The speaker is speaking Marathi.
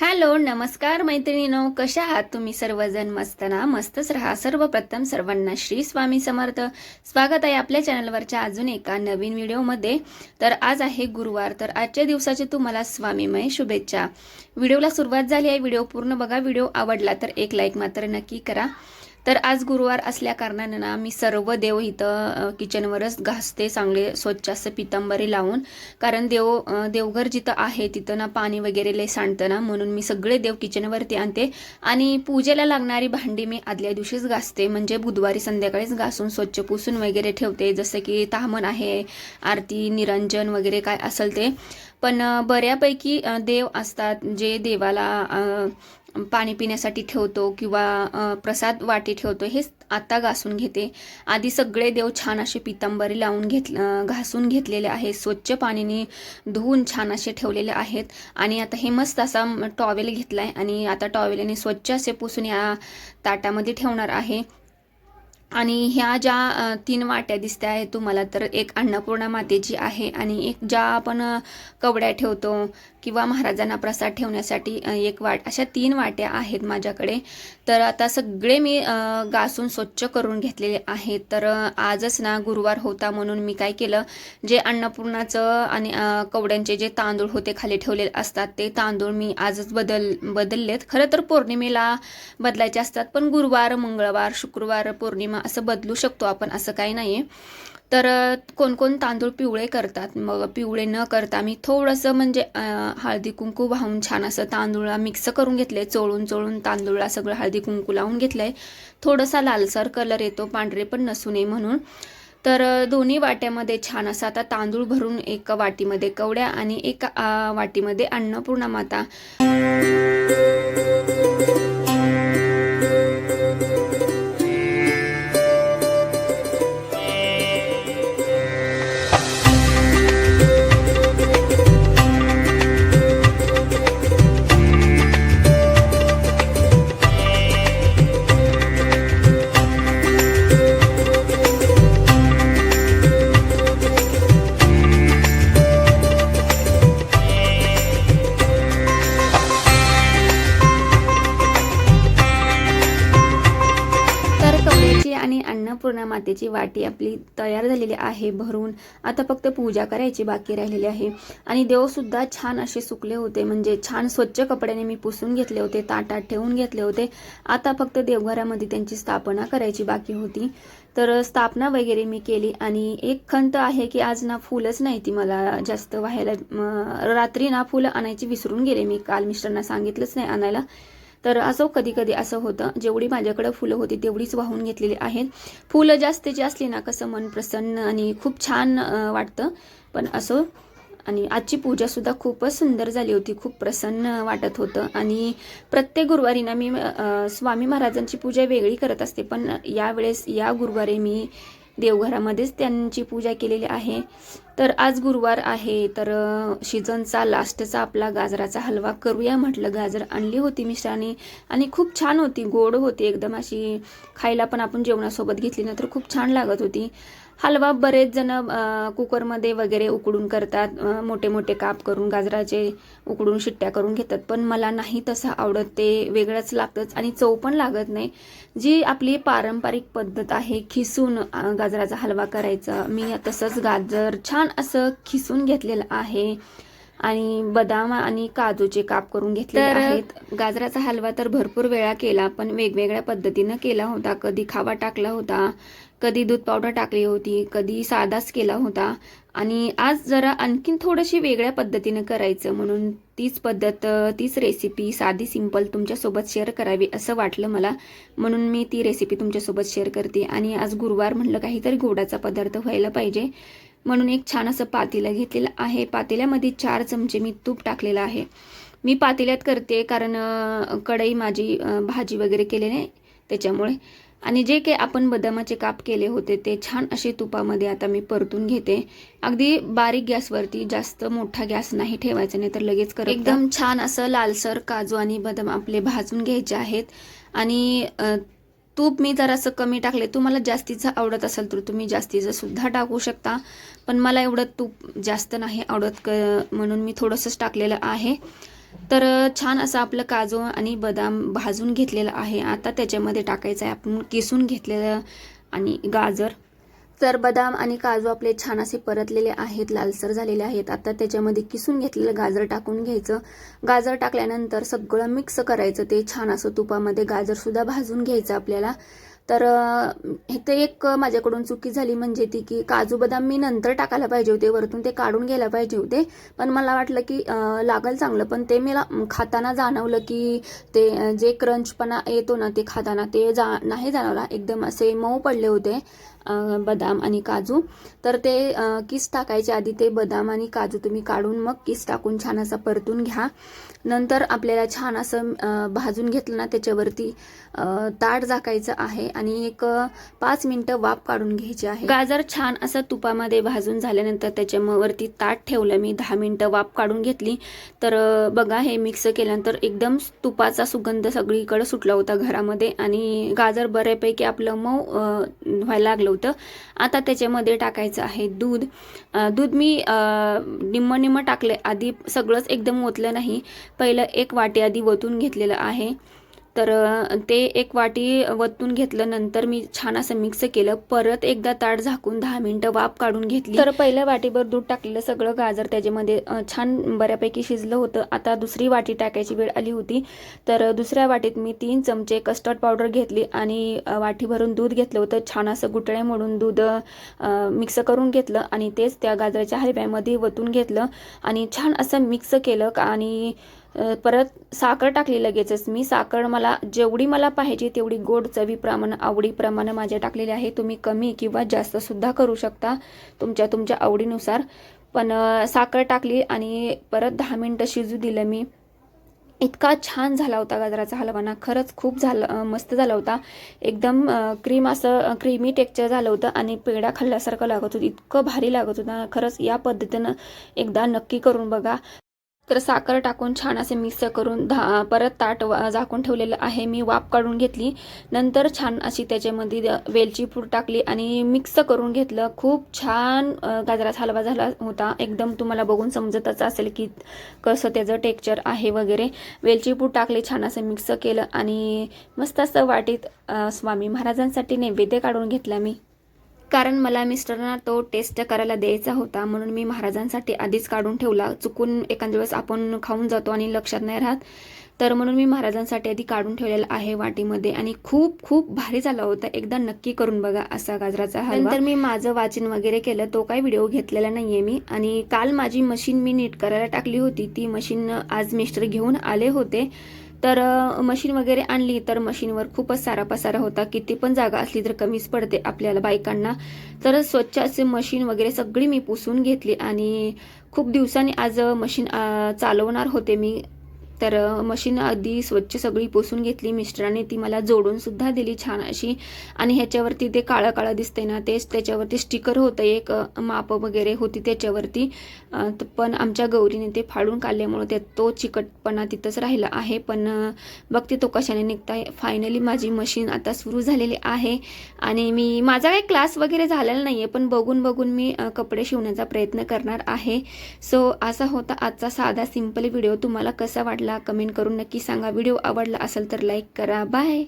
हॅलो नमस्कार मैत्रिणीनो. कशा आहात तुम्ही सर्वजण? मस्त ना? मस्तच राहा. सर्वप्रथम सर्वांना श्री स्वामी समर्थ. स्वागत आहे आपल्या चॅनलवरच्या अजून एका नवीन व्हिडिओमध्ये. तर आज आहे गुरुवार. तर आजच्या दिवसाचे तुम्हाला स्वामीमय शुभेच्छा. व्हिडिओला सुरुवात झाली आहे. व्हिडिओ पूर्ण बघा. व्हिडिओ आवडला तर एक लाईक मात्र नक्की करा. तर आज गुरुवार असल्याकारणानं ना मी सर्व देव इथं किचनवरच घासते चांगले स्वच्छ असं पितंबरी लावून. कारण देव देवघर जिथं आहे तिथं ना पाणी वगैरे लय सांडतं ना म्हणून मी सगळे देव किचनवरती आणते. आणि पूजेला लागणारी भांडी मी आदल्या दिवशीच घासते. म्हणजे बुधवारी संध्याकाळीच घासून स्वच्छ पुसून वगैरे ठेवते. जसं की तामण आहे आरती निरंजन वगैरे काय असेल ते. पण बऱ्यापैकी देव असतात जे देवाला पाणी पिण्यासाठी ठेवतो किंवा प्रसाद वाटी ठेवतो हे आता घासून घेते. आधी सगळे देव छान असे पितांबरी लावून घेत घासून घेतलेले आहेत. स्वच्छ पाण्याने धुवून छान असे ठेवलेले आहेत. आणि आता हे मस्त असा टॉवेल घेतला आहे आणि आता टॉवेलने स्वच्छ असे पुसून या ताटामध्ये ठेवणार आहे. आणि ह्या ज्या तीन वाट्या दिसत्या आहेत तुम्हाला तर एक अन्नपूर्णा मातेची आहे आणि एक ज्या आपण कवड्या ठेवतो किंवा महाराजांना प्रसाद ठेवण्यासाठी एक वाट अशा तीन वाट्या आहेत माझ्याकडे. तर आता सगळे मी गासून घासून स्वच्छ करून घेतलेले आहेत. तर आजच ना गुरुवार होता म्हणून मी काय केलं जे अन्नपूर्णाचं आणि कवड्यांचे जे तांदूळ होते खाली ठेवलेले असतात ते तांदूळ मी आजच बदल बदललेत. खरं तर पौर्णिमेला बदलायचे असतात पण गुरुवार मंगळवार शुक्रवार पौर्णिमा असं बदलू शकतो आपण असं काही नाही आहे तर कोणकोण तांदूळ पिवळे करतात. मग पिवळे न करता मी थोडंसं म्हणजे हळदी कुंकू वाहून छान असं तांदूळला मिक्स करून घेतले चोळून चोळून तांदूळला सगळं हळदी कुंकू लावून घेतलं आहे थोडासा लालसर कलर येतो पांढरे पण नसू नये म्हणून. तर दोन्ही वाट्यामध्ये छान असं आता तांदूळ भरून एका वाटीमध्ये कवड्या आणि एका वाटीमध्ये अन्नपूर्णा माता. आणि अन्नपूर्णा मातेची वाटी आपली तयार झालेली आहे भरून आता फक्त पूजा करायची बाकी राहिलेली आहे. आणि देवसुद्धा छान असे सुकले होते म्हणजे छान स्वच्छ कपड्याने मी पुसून घेतले होते ताटात ठेवून घेतले होते. आता फक्त देवघरामध्ये त्यांची स्थापना करायची बाकी होती. तर स्थापना वगैरे मी केली आणि एक खंत आहे की आज ना फुलंच नाही ती मला जास्त व्हायला रात्री ना फुलं आणायची विसरून गेले मी. काल मिस्टरना सांगितलंच नाही आणायला. तर असं कधी कधी असं होतं जेवढी माझ्याकडे फुलं होती तेवढीच वाहून घेतलेली आहेत. फुलं जास्तीची असली ना कसं मन प्रसन्न आणि खूप छान वाटतं. पण असं आणि आजची पूजासुद्धा खूपच सुंदर झाली होती खूप प्रसन्न वाटत होतं. आणि प्रत्येक गुरुवारी ना मी स्वामी महाराजांची पूजा वेगळी करत असते पण यावेळेस या गुरुवारी मी देवघरामध्येच त्यांची पूजा केलेली आहे. तर आज गुरुवार आहे तर सीझनचा लास्टचा आपला गाजराचा हलवा करूया म्हटलं. गाजर आणली होती मिश्राने आणि खूप छान होती गोड होती. एकदम अशी खायला पण आपण जेवणासोबत घेतली ना तर खूप छान लागत होती. हलवा बरेच जण कुकरमध्ये वगैरे उकडून करतात. मोठे मोठे काप करून गाजराचे उकडून शिट्ट्या करून घेतात. पण मला नाही तसं आवडत. ते वेगळंच लागतंच आणि चव पण लागत नाही. जी आपली पारंपरिक पद्धत आहे खिसून गाजराचा हलवा करायचा. मी तसंच गाजर छान असं खिसून घेतलेलं आहे. आणि बदाम आणि काजूचे काप करून घेतले आहेत. गाजराचा हलवा तर भरपूर वेळा केला पण वेगवेगळ्या पद्धतीनं केला होता. कधी खावा टाकला होता कधी दूध पावडर टाकली होती कधी साधाच केला होता. आणि आज जरा आणखीन थोडीशी वेगळ्या पद्धतीनं करायचं म्हणून तीच पद्धत तीच रेसिपी साधी सिंपल तुमच्यासोबत शेअर करावी असं वाटलं मला. म्हणून मी ती रेसिपी तुमच्यासोबत शेअर करते. आणि आज गुरुवार म्हटलं काहीतरी गोडाचा पदार्थ व्हायला पाहिजे. म्हणून एक छान असं पातेलं घेतलेलं आहे. पातेल्यामध्ये चार चमचे मी तूप टाकलेलं आहे. मी पातेल्यात करते कारण कढई माझी भाजी वगैरे केलेली आहे त्याच्यामुळे. आणि जे काही आपण बदामाचे काप केले होते ते छान असे तुपामध्ये आता मी परतून घेते. अगदी बारीक गॅसवरती जास्त मोठा गॅस नाही ठेवायचा नाही तर लगेच करत एकदम छान असं लालसर काजू आणि बदाम आपले भाजून घ्यायचे आहेत. आणि तूप मी जरासं कमी टाकले. तुम्हाला जास्तीचं आवडत असेल तर तुम्ही जास्तीचं सुद्धा टाकू शकता. पण मला एवढं तूप जास्त नाही आवडत क म्हणून मी थोडंसंच टाकलेलं आहे. तर छान असं आपलं काजू आणि बदाम भाजून घेतलेलं आहे. आता त्याच्यामध्ये टाकायचं आहे आपण किसून घेतलेलं आणि गाजर. तर बदाम आणि काजू आपले छान असे परतलेले आहेत लालसर झालेले आहेत. आता त्याच्यामध्ये किसून घेतलेलं गाजर टाकून घ्यायचं. गाजर टाकल्यानंतर सगळं मिक्स करायचं. ते छान असं तुपामध्ये गाजरसुद्धा भाजून घ्यायचं आपल्याला. तर अ, इथे एक माझ्याकडून चुकी झाली म्हणजे ती की काजू बदाम मी नंतर टाकायला पाहिजे होते वरतून ते काढून घ्यायला पाहिजे होते. पण मला वाटलं की लागल चांगलं पण ते मला खाताना जाणवलं की ते जे क्रंचपणा येतो ना ते खाताना ते जा नाही जाणवला. एकदम असे मऊ पडले होते बदाम आणि काजू. तर ते किस टाकायच्या आधी ते बदाम आणि काजू तुम्ही काढून मग किस टाकून छान असं परतून घ्या. नंतर आपल्याला छान असं भाजून घेतलं ना त्याच्यावरती ताट झाकायचं आहे आणि एक पाच मिनिटं वाफ काढून घ्यायची आहे. गाजर छान असं तुपामध्ये भाजून झाल्यानंतर त्याच्यावरती ताट ठेवलं. मी दहा मिनिटं वाफ काढून घेतली. तर बघा हे मिक्स केल्यानंतर एकदम तुपाचा सुगंध सगळीकडे सुटला होता घरामध्ये आणि गाजर बऱ्यापैकी आपलं मऊ व्हायला लागलं होतं. आता त्याच्यामध्ये टाकायचं आहे दूध. दूध मी अ, निम्म निम्म टाकले आधी सगळंच एकदम ओतलं नाही. पहिलं एक वाटी आधी वतून घेतलेलं आहे. तर ते एक वाटी वतून घेतलं नंतर मी छान असं मिक्स केलं. परत एकदा ताट झाकून दहा मिनिटं वाफ काढून घेतली. तर पहिल्या वाटीभर दूध टाकलेलं सगळं गाजर त्याच्यामध्ये छान बऱ्यापैकी शिजलं होतं. आता दुसरी वाटी टाकायची वेळ आली होती. तर दुसऱ्या वाटीत मी तीन चमचे कस्टर्ड पावडर घेतली आणि वाटी भरून दूध घेतलं होतं. छान असं गुटळे म्हणून दूध मिक्स करून घेतलं आणि तेच त्या गाजराच्या हलव्यामध्ये वतून घेतलं आणि छान असं मिक्स केलं आणि परत साखर टाकली लगेचच मी. साखर मला जेवढी मला पाहिजे तेवढी गोड चवीप्रमाणे आवडीप्रमाणे माझ्या टाकलेली आहे. तुम्ही कमी किंवा जास्त सुद्धा करू शकता तुमच्या तुमच्या आवडीनुसार. पण साखर टाकली आणि परत दहा मिनटं शिजू दिलं मी. इतका छान झाला होता गाजराचा हलवाना. खरंच खूप झालं मस्त झाला होता. एकदम क्रीम असं क्रीमी टेक्चर झालं होतं आणि पेढा खाल्ल्यासारखं लागत होतं. इतकं भारी लागत होतं. खरंच या पद्धतीनं एकदा नक्की करून बघा. तर साखर टाकून छान असे मिक्स करून धा परत ताट वा- झाकून ठेवलेलं आहे. मी वाफ काढून घेतली. नंतर छान अशी त्याच्यामध्ये द- वेलची पूड टाकली आणि मिक्स करून घेतलं. खूप छान गाजराचा हलवा झाला होता. एकदम तुम्हाला बघून समजतच असेल की कसं त्याचं टेक्चर आहे वगैरे. वेलची पूड टाकली छान असं मिक्स केलं आणि मस्त असं वाटीत स्वामी महाराजांसाठी नैवेद्य काढून घेतला मी. कारण मला मिस्टरांना तो टेस्ट करायला द्यायचा होता. म्हणून मी महाराजांसाठी आधीच काढून ठेवला. चुकून एखाद्या वेळेस आपण खाऊन जातो आणि लक्षात नाही राहत. तर म्हणून मी महाराजांसाठी आधी काढून ठेवलेला आहे वाटीमध्ये. आणि खूप खूप भारी झाला होता. एकदा नक्की करून बघा असा गाजराचा हलवा. नंतर मी माझं वाचन वगैरे केलं. तो काही व्हिडिओ घेतलेला नाहीये मी. आणि काल माझी मशीन मी नीट करायला टाकली होती. ती मशीन आज मिस्टर घेऊन आले होते. तर मशीन वगैरे आणली तर मशीनवर खूपच सारा पसारा होता. किती पण जागा असली तर कमीच पडते आपल्याला बायकांना. तर स्वच्छ असे मशीन वगैरे सगळी मी पुसून घेतली आणि खूप दिवसांनी आज मशीन चालवणार होते मी. तर मशीन आधी स्वच्छ सगळी पुसून घेतली मिस्टरांनी. ती मला जोडून सुद्धा दिली छान अशी. आणि ह्याच्यावरती ते काळं काळं दिसतंय ना तेच त्याच्यावरती स्टिकर होतं एक माप वगैरे होती त्याच्यावरती. पण आमच्या गौरीने ते फाडून काढल्यामुळं ते तो चिकटपणा तिथंच राहिला आहे. पण बघते तो कशाने निघताय. फायनली माझी मशीन आता सुरू झालेली आहे. आणि मी माझा काही क्लास वगैरे झालेला नाही आहे पण बघून बघून मी कपडे शिवण्याचा प्रयत्न करणार आहे. सो असा होता आजचा साधा सिंपल व्हिडिओ तुम्हाला कसा वाटला कमेंट करून नक्की सांगा. व्हिडिओ आवडला असेल तर लाईक करा. बाय.